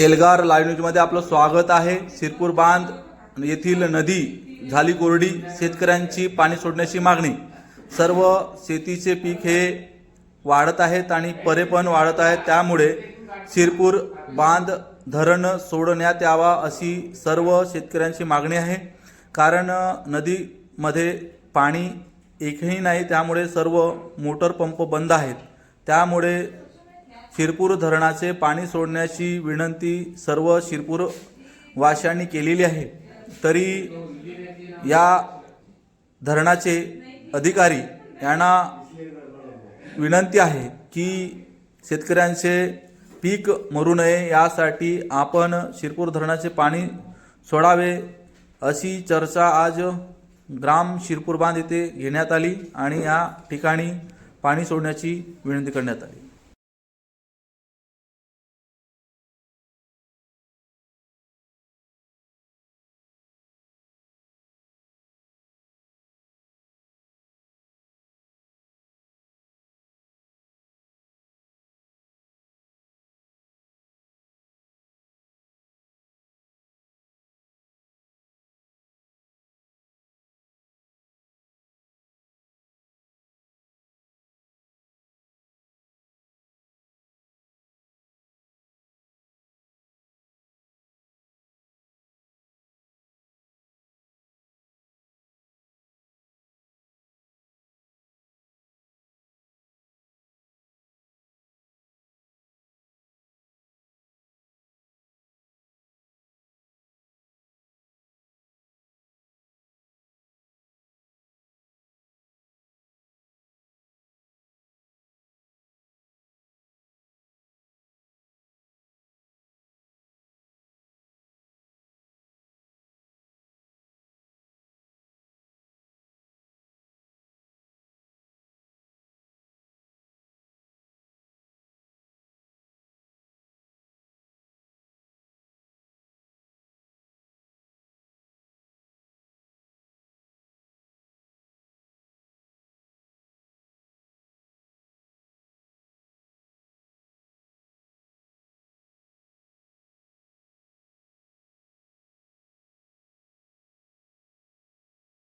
Elgar live न्यूजमध्ये आपलं स्वागत आहे. सिरपूर बांध येथील नदी झाली कोरडी शेतकऱ्यांची पाणी सोडण्याची मागणी. सर्व शेतीचे पीक हे वाढत आहेत आणि परे पण वाढत आहेत. त्यामुळे सिरपूर बांध धरण सोडण्यात यावा अशी सर्व शेतकऱ्यांची मागणी आहे. कारण नदीमध्ये पाणी एकही नाही त्यामुळे सर्व मोटर पंप बंद आहेत. त्यामुळे शिरपूर धरणाचे पाणी सोडण्याची विनंती सर्व शिरपूर वाशांनी केलेली आहे. तरी या धरणाचे अधिकारी यांना विनंती आहे की शेतकऱ्यांचे पीक मरू नये. यासाठी आपण शिरपूर धरणाचे पाणी सोडावे अशी चर्चा आज ग्राम शिरपूर बांध येथे घेण्यात आली आणि या ठिकाणी पाणी सोडण्याची विनंती करण्यात आली.